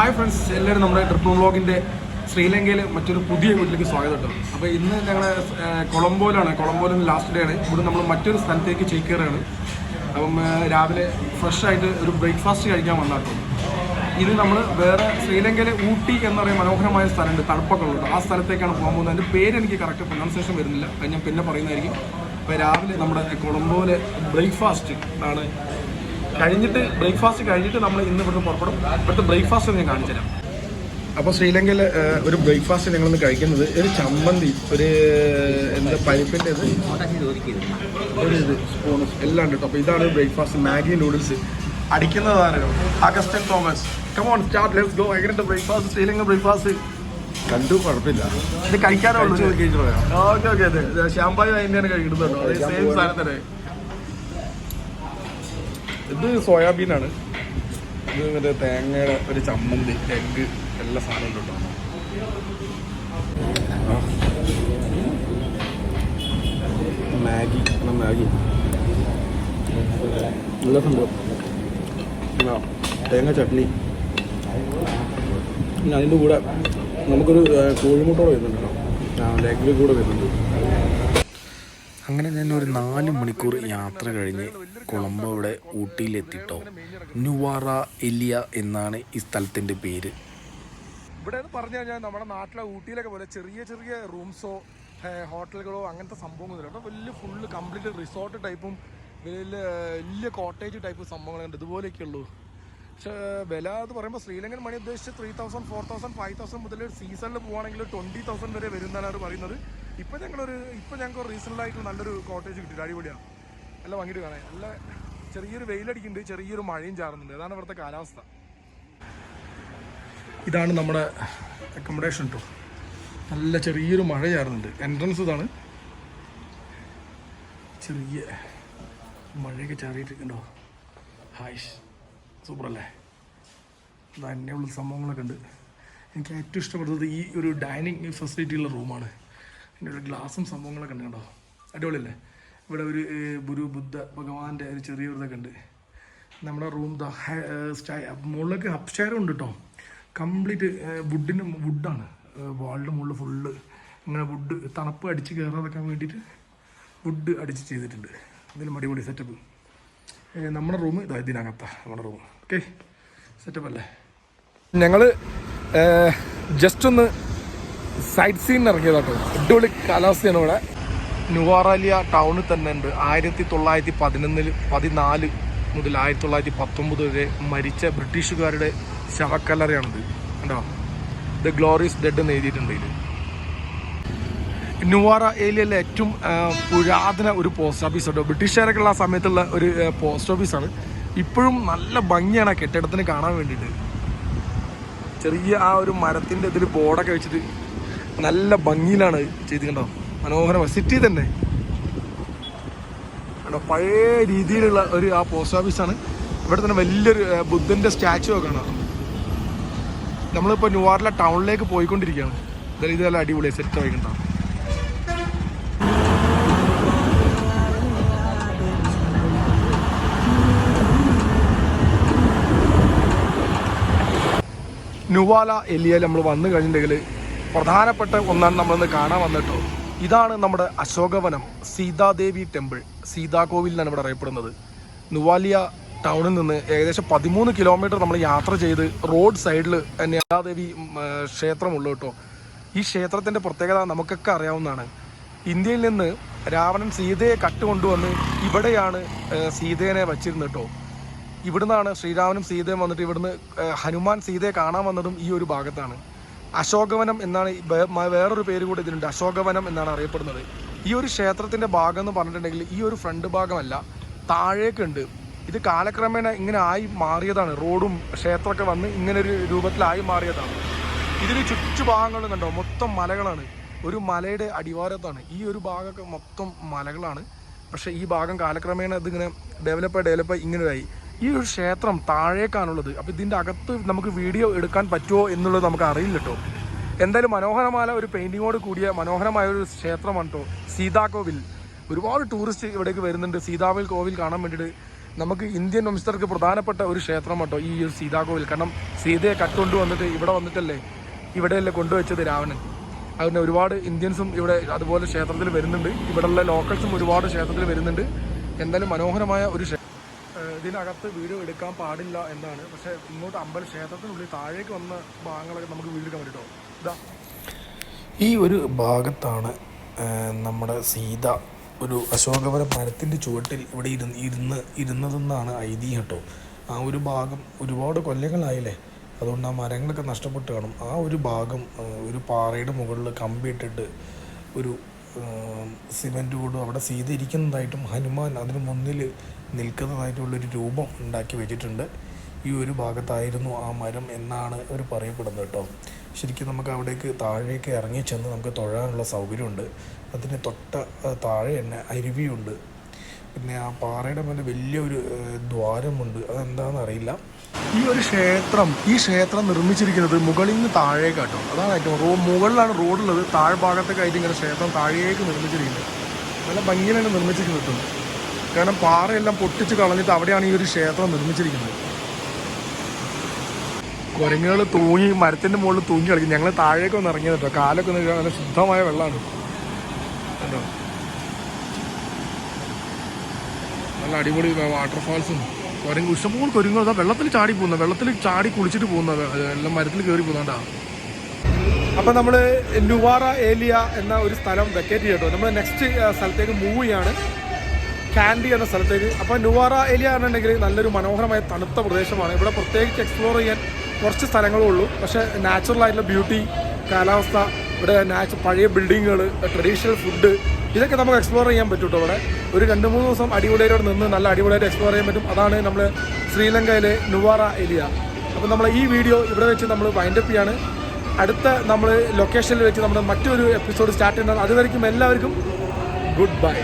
Hi friends എല്ലാവരും നമ്മുടെ trip വ്ളോഗിന്റെ ശ്രീലങ്കയിൽ മറ്റൊരു പുതിയ വീട്ടിലേക്ക് സ്വാഗതം കേട്ടോ. അപ്പോൾ ഇന്ന് ഞങ്ങൾ കൊളംബോയിലാണ്. കൊളംബോയിൽ ലാസ്റ്റ് ഡേ ആണ്. ഇവിടെ നമ്മൾ മറ്റൊരു സ്ഥലത്തേക്ക് ചേക്കേറുകയാണ് അപ്പം രാവിലെ ഫ്രഷ് ആയിട്ട് ഒരു ബ്രേക്ക്ഫാസ്റ്റ് കഴിക്കാൻ വന്നാട്ടോ ഇത് നമ്മൾ വേറെ ശ്രീലങ്കയിലെ ഊട്ടി എന്ന് പറയുന്ന മനോഹരമായ സ്ഥലമുണ്ട്. തണുപ്പൊക്കെ ഉള്ളത് ആ സ്ഥലത്തേക്കാണ് പോകാൻ പോകുന്നത്. അതിന്റെ പേര് എനിക്ക് കറക്റ്റ് പ്രൊനൗൺസിയേഷൻ വരുന്നില്ല. അത് ഞാൻ പിന്നെ പറയുന്നതായിരിക്കും. അപ്പോൾ രാവിലെ നമ്മുടെ കൊളംബോയിലെ ബ്രേക്ക്ഫാസ്റ്റ് ആണ് കഴിഞ്ഞിട്ട് ബ്രേക്ക്ഫാസ്റ്റ് കഴിഞ്ഞിട്ട് നമ്മൾ ഇന്ന് ഇവിടുന്ന് പുറപ്പെടും. ഇവിടുത്തെ ബ്രേക്ക്ഫാസ്റ്റ് ഞാൻ കാണിച്ചു തരാം. അപ്പോൾ ശ്രീലങ്കയിൽ ഒരു ബ്രേക്ക്ഫാസ്റ്റ് ഞങ്ങളിന്ന് കഴിക്കുന്നത് ഒരു ചമ്മന്തി ഒരു എന്താ പരിപ്പിന്റെ ഇത്? ഒരു ഇത് സ്പൂൺ എല്ലാം ഉണ്ട് കേട്ടോ അപ്പോൾ ഇതാണ് breakfast Maggi noodles. അടിക്കുന്നതാണ് Augustine Thomas. Come on start let's go എങ്ങനെയുണ്ട് ബ്രേക്ക്ഫാസ്റ്റ്? ശ്രീലങ്ക ബ്രേക്ക്ഫാസ്റ്റ്? കണ്ടു കുഴപ്പമില്ല. ഇത് പറയാം. Okay okay. അതെ ഷാമ്പായി അതിന്റെയാണ് കഴിക്കുന്നത് കേട്ടോ അതേ സെയിം സാധനം തന്നെ ഇത് സോയാബീനാണ്. ഇത് മറ്റേ തേങ്ങയുടെ ഒരു ചമ്മന്തി എഗ്ഗ് എല്ലാ സാധനവും കിട്ടും മാഗി മാഗി. നല്ല സംഭവം. തേങ്ങ ചട്നി. പിന്നെ അതിന്റെ കൂടെ നമുക്കൊരു കോഴിമുട്ടോടെ വരുന്നുണ്ടല്ലോ കൂടെ വരുന്നുണ്ട് കേട്ടോ. ലെഗ് കൂടെ വരുന്നുണ്ട്. അങ്ങനെ ഞാൻ ഒരു നാല് മണിക്കൂർ യാത്ര കഴിഞ്ഞ് കൊളംബോയുടെ ഊട്ടിയിലെത്തിട്ടോ. നുവാറ എലിയ എന്നാണ് ഈ സ്ഥലത്തിന്റെ പേര്. ഇവിടെ എന്ന് പറഞ്ഞു കഴിഞ്ഞാൽ നമ്മുടെ നാട്ടിലെ ഊട്ടിയിലൊക്കെ പോലെ ചെറിയ ചെറിയ റൂംസോ ഹോട്ടലുകളോ അങ്ങനത്തെ സംഭവങ്ങളൊന്നുമില്ല ഇവിടെ വലിയ ഫുള്ള് കംപ്ലീറ്റ് റിസോർട്ട് ടൈപ്പും വലിയ വലിയ കോട്ടേജ് ടൈപ്പ് സംഭവങ്ങളുണ്ട് ഇതുപോലെയൊക്കെ ഉള്ളൂ. പക്ഷേ വില എന്ന് പറയുമ്പോൾ ശ്രീലങ്കൻ മണി ഉദ്ദേശിച്ച് three thousand four thousand five thousand മുതൽ സീസണിൽ പോവുകയാണെങ്കിൽ ട്വന്റി തൗസൻഡ് വരെ വരുന്നതാണ് പറയുന്നത്. ഇപ്പം ഞങ്ങളൊരു ഇപ്പം ഞങ്ങൾക്ക് ആയിട്ട് നല്ലൊരു കോട്ടേജ് കിട്ടിയിട്ട് അടിപൊളിയാണ്. നല്ല ഭംഗിയിട്ട് കാണാൻ. നല്ല ചെറിയൊരു വെയിലടിക്കുന്നുണ്ട് ചെറിയൊരു മഴയും ചാറുന്നുണ്ട്. അതാണ് ഇവിടുത്തെ കാലാവസ്ഥ. ഇതാണ് നമ്മുടെ അക്കോമഡേഷൻ കേട്ടോ നല്ല ചെറിയൊരു മഴ ചാറുന്നുണ്ട്. എൻട്രൻസ് ഇതാണ്. ചെറിയ മഴയൊക്കെ ചാറിയിട്ടിരിക്കണ്ടോ ഹായ്ഷ് സൂപ്പർ അല്ലേ തന്നെയുള്ള സംഭവങ്ങളൊക്കെ ഉണ്ട്. എനിക്ക് ഏറ്റവും ഇഷ്ടപ്പെടുന്നത് ഈ ഒരു ഡൈനിങ് ഫെസിലിറ്റിയുള്ള റൂമാണ് അതിന്റെ ഒരു ഗ്ലാസും സംഭവങ്ങളൊക്കെ ഉണ്ട് കേട്ടോ അടിപൊളിയല്ലേ? ഇവിടെ ഒരു ഗുരു ബുദ്ധ ഭഗവാന്റെ ഒരു ചെറിയൊരു ഇതൊക്കെ ഉണ്ട്. നമ്മുടെ റൂം മുകളിലൊക്കെ അപ്സ്റ്റയറും ഉണ്ട് കേട്ടോ കംപ്ലീറ്റ് വുഡിന്റെ വുഡാണ്. വാളിന്റെ മുകളിൽ ഫുള്ള് ഇങ്ങനെ വുഡ് തണുപ്പ് അടിച്ച് കയറാതൊക്കെ വേണ്ടിയിട്ട് വുഡ് അടിച്ച് ചെയ്തിട്ടുണ്ട്. ഇതിലും അടിപൊളി സെറ്റപ്പ്. നമ്മുടെ റൂം ഇതാ ഇതിനകത്താണ് നമ്മുടെ റൂം. ഓക്കെ? സെറ്റപ്പ് അല്ലേ ഞങ്ങൾ ജസ്റ്റ് ഒന്ന് സൈറ്റ് സീൻ ഇറങ്ങിയതാട്ടോ. അടിപൊളി കാലാവസ്ഥയാണ് ഇവിടെ. നുവാറാലിയ ടൗണിൽ തന്നെ ഉണ്ട്. ആയിരത്തി തൊള്ളായിരത്തി പതിനൊന്നിൽ പതിനാല് മുതൽ ആയിരത്തി തൊള്ളായിരത്തി പത്തൊമ്പത് വരെ മരിച്ച ബ്രിട്ടീഷുകാരുടെ ശവക്കല്ലറയാണിത്. കണ്ടോ? ദ ഗ്ലോറിയസ് ഡെഡ് എന്ന് എഴുതിയിട്ടുണ്ട് ഇതിൽ നുവാറ ഏരിയയിലെ ഏറ്റവും പുരാതന ഒരു പോസ്റ്റ് ഓഫീസ് ഉണ്ട് ബ്രിട്ടീഷുകാരൊക്കെ ഉള്ള സമയത്തുള്ള ഒരു പോസ്റ്റ് ഓഫീസാണ് ഇപ്പോഴും നല്ല ഭംഗിയാണ് കെട്ടിടത്തിന് കാണാൻ വേണ്ടിയിട്ട്. ചെറിയ ആ ഒരു മരത്തിന്റെ ഇതിൽ ബോർഡൊക്കെ വെച്ചിട്ട് നല്ല ഭംഗിയിലാണ് ചെയ്തിട്ടുണ്ടോ? മനോഹരമാണ് സിറ്റി തന്നെ. കണ്ടോ പഴയ രീതിയിലുള്ള ഒരു ആ പോസ്റ്റ് ഓഫീസാണ് ഇവിടെ തന്നെ വലിയൊരു ബുദ്ധന്റെ സ്റ്റാച്ചു ഒക്കെ കാണാം. നമ്മളിപ്പോൾ ന്യൂവാറിലെ ടൗണിലേക്ക് പോയിക്കൊണ്ടിരിക്കുകയാണ്. ഇതായാലും ഇത് നല്ല അടിപൊളിയായി സെറ്റ് ആയിക്കണ്ടാവും ന്യൂവാല എലിയയിൽ നമ്മൾ വന്നു കഴിഞ്ഞിട്ടുണ്ടെങ്കിൽ പ്രധാനപ്പെട്ട ഒന്നാണ് നമ്മളിന്ന് കാണാൻ വന്നിട്ട്. ഇതാണ് നമ്മുടെ അശോകവനം സീതാദേവി ടെമ്പിൾ സീതാകോവിൽ എന്നാണ് ഇവിടെ അറിയപ്പെടുന്നത്. നുവാലിയ ടൗണിൽ നിന്ന് ഏകദേശം പതിമൂന്ന് കിലോമീറ്റർ നമ്മൾ യാത്ര ചെയ്ത് റോഡ് സൈഡിൽ സീതാദേവി ഉം, കേട്ടോ. ഈ ക്ഷേത്രത്തിന്റെ പ്രത്യേകത നമുക്കൊക്കെ അറിയാവുന്നതാണ്. ഇന്ത്യയിൽ നിന്ന് രാവണൻ സീതയെ കട്ടുകൊണ്ടുവന്ന് ഇവിടെയാണ് സീതേനെ വച്ചിരുന്നത് കേട്ടോ. ഇവിടുന്നാണ് ശ്രീരാമനും സീതയും വന്നിട്ട് ഇവിടുന്ന് ഹനുമാൻ സീതയെ കാണാൻ വന്നതും ഈ ഒരു ഭാഗത്താണ്. അശോകവനം എന്നാണ് വേറൊരു പേര് കൂടി ഇതിനുണ്ട് അശോകവനം എന്നാണ് അറിയപ്പെടുന്നത്. ഈ ഒരു ക്ഷേത്രത്തിന്റെ ഭാഗം എന്ന് പറഞ്ഞിട്ടുണ്ടെങ്കിൽ ഈ ഒരു ഫ്രണ്ട് ഭാഗമല്ല താഴേക്കുണ്ട് ഇത് കാലക്രമേണ ഇങ്ങനെ ആയി മാറിയതാണ്. റോഡും ക്ഷേത്രമൊക്കെ വന്ന് ഇങ്ങനെ ഒരു രൂപത്തിലായി മാറിയതാണ്. ഇതിന് ചുറ്റുഭാഗങ്ങൾ കണ്ടോ? മൊത്തം മലകളാണ്. ഒരു മലയുടെ അടിവാരത്താണ്. ഈ ഒരു ഭാഗമൊക്കെ മൊത്തം മലകളാണ്. പക്ഷേ ഈ ഭാഗം കാലക്രമേണ ഇതിങ്ങനെ ഡെവലപ്പായി ഡെവലപ്പായി ഇങ്ങനെയായി. ഈ ഒരു ക്ഷേത്രം താഴേക്കാണുള്ളത്. അപ്പോൾ ഇതിന്റെ അകത്ത് നമുക്ക് വീഡിയോ എടുക്കാൻ പറ്റുമോ എന്നുള്ളത് നമുക്ക് അറിയില്ല കേട്ടോ. എന്തായാലും മനോഹരമായ ഒരു പെയിന്റിങ്ങോട് കൂടിയ മനോഹരമായ ഒരു ക്ഷേത്രമാണ് കേട്ടോ സീതാകോവിൽ. ഒരുപാട് ടൂറിസ്റ്റ് ഇവിടേക്ക് വരുന്നുണ്ട്. സീതാവിൽ കോവിൽ കാണാൻ വേണ്ടിയിട്ട് നമുക്ക് ഇന്ത്യൻ വംശസ്ഥർക്ക് പ്രധാനപ്പെട്ട ഒരു ക്ഷേത്രം കേട്ടോ ഈ ഒരു സീതാകോവിൽ. കാരണം സീതയെ കട്ടുകൊണ്ട് വന്നിട്ട് ഇവിടെ വന്നിട്ടല്ലേ ഇവിടെയല്ലേ കൊണ്ടുവച്ചത് രാവണൻ. അതുകൊണ്ട് ഒരുപാട് ഇന്ത്യൻസും ഇവിടെ അതുപോലെ ക്ഷേത്രത്തിൽ വരുന്നുണ്ട്. ഇവിടെയുള്ള ലോക്കൽസും ഒരുപാട് ക്ഷേത്രത്തിൽ വരുന്നുണ്ട്. എന്തായാലും മനോഹരമായ ഒരു ഇതിനകത്ത് വീഡിയോ എടുക്കാൻ പാടില്ല എന്നാണ്. പക്ഷെ ഇങ്ങോട്ട് അമ്പല ക്ഷേത്രത്തിനുള്ളിൽ താഴേക്ക് വന്ന ഭാഗങ്ങളൊക്കെ നമുക്ക് വീഡിയോ എടുക്കാൻ പറ്റുമോ ഇതാ. ഈ ഒരു ഭാഗത്താണ് നമ്മുടെ സീത ഒരു അശോകവര മരത്തിന്റെ ചുവട്ടിൽ ഇവിടെ ഇരുന്ന് ഇരുന്ന് ഇരുന്നതെന്നാണ് ഐതിഹ്യം കേട്ടോ. ആ ഒരു ഭാഗം ഒരുപാട് കൊല്ലങ്ങളായില്ലേ? അതുകൊണ്ട് ആ മരങ്ങളൊക്കെ നഷ്ടപ്പെട്ട് കാണും. ആ ഒരു ഭാഗം ഒരു പാറയുടെ മുകളിൽ കമ്പിയിട്ടിട്ട് ഒരു സിമെന്റ് കൊണ്ടും അവിടെ സീത ഇരിക്കുന്നതായിട്ടും ഹനുമാൻ അതിന് മുന്നിൽ നിൽക്കുന്നതായിട്ടുള്ളൊരു രൂപം ഉണ്ടാക്കി വെച്ചിട്ടുണ്ട്. ഈ ഒരു ഭാഗത്തായിരുന്നു ആ മരം എന്നാണ് അവർ പറയപ്പെടുന്നത് കേട്ടോ. ശരിക്കും നമുക്ക് അവിടേക്ക് താഴേക്ക് ഇറങ്ങി ചെന്ന് നമുക്ക് തൊഴാനുള്ള സൗകര്യമുണ്ട്. അതിന് തൊട്ട താഴെ തന്നെ അരുവിയുണ്ട്. പിന്നെ ആ പാറയുടെ മേലെ വലിയൊരു ദ്വാരമുണ്ട്. അതെന്താണെന്ന് അറിയില്ല. ഈ ഒരു ക്ഷേത്രം ഈ ക്ഷേത്രം നിർമ്മിച്ചിരിക്കുന്നത് മുകളിൽ നിന്ന് താഴേക്കാട്ടോ അതാണ് ഏറ്റവും റോ മുകളിലാണ് റോഡുള്ളത്. താഴ്ഭാഗത്തേക്കായിട്ട് ഇങ്ങനെ ക്ഷേത്രം താഴേക്ക് നിർമ്മിച്ചിരിക്കുന്നത്. നല്ല ഭംഗിയിലാണ് നിർമ്മിച്ചിരിക്കുന്നത്. കാരണം പാറയെല്ലാം പൊട്ടിച്ച് കളഞ്ഞിട്ട് അവിടെയാണ് ഈ ഒരു ക്ഷേത്രം നിർമ്മിച്ചിരിക്കുന്നത്. കുരങ്ങുകൾ തൂങ്ങി മരത്തിന്റെ മുകളിൽ തൂങ്ങി കളിക്കും. ഞങ്ങൾ താഴേക്ക് ഒന്ന് ഇറങ്ങിയത് കേട്ടോ. കാലൊക്കെ ഒന്ന് നല്ല ശുദ്ധമായ വെള്ളമാണ്. കേട്ടോ നല്ല അടിപൊളി വാട്ടർഫാൾസും കുരങ്ങ് ഇഷ്ടംപോലെ കുരങ്ങ് അതാ വെള്ളത്തിൽ ചാടി പോകുന്ന വെള്ളത്തിൽ ചാടി കുളിച്ചിട്ട് പോകുന്ന എല്ലാം മരത്തിൽ കയറി പോകുന്നതാ. അപ്പം നമ്മൾ ലുവാറ ഏലിയ എന്ന ഒരു സ്ഥലം വെക്കേറ്റ് ചെയ്യട്ടോ നമ്മൾ നെക്സ്റ്റ് സ്ഥലത്തേക്ക് മൂവ് ചെയ്യാണ്. കാൻഡി എന്ന സ്ഥലത്തേക്ക്. അപ്പോൾ ലുവാറ ഏലിയ എന്നുണ്ടെങ്കിൽ നല്ലൊരു മനോഹരമായ തണുത്ത പ്രദേശമാണ്. ഇവിടെ പ്രത്യേകിച്ച് എക്സ്പ്ലോർ ചെയ്യാൻ കുറച്ച് സ്ഥലങ്ങളേ ഉള്ളൂ. പക്ഷേ നാച്ചുറൽ ആയിട്ടുള്ള ബ്യൂട്ടി കാലാവസ്ഥ ഇവിടെ നാച്ചു പഴയ ബിൽഡിങ്ങുകൾ ട്രഡീഷണൽ ഫുഡ് ഇതൊക്കെ നമുക്ക് എക്സ്പ്ലോർ ചെയ്യാൻ പറ്റും കേട്ടോ ഒരു രണ്ട് മൂന്ന് ദിവസം അടിപൊളിയായിട്ട് നിന്ന് നല്ല അടിപൊളിയായിട്ട് എക്സ്പ്ലോർ ചെയ്യാൻ പറ്റും. അതാണ് നമ്മൾ ശ്രീലങ്കയിലെ നുവാറ ഏരിയ അപ്പോൾ നമ്മൾ ഈ വീഡിയോ ഇവിടെ വെച്ച് നമ്മൾ വൈൻഡപ്പ് ചെയ്യാണ്. അടുത്ത നമ്മൾ ലൊക്കേഷനിൽ വെച്ച് നമ്മുടെ മറ്റൊരു എപ്പിസോഡ് സ്റ്റാർട്ട് ചെയ്യുന്നത്. അതുവരെയും എല്ലാവർക്കും ഗുഡ് ബൈ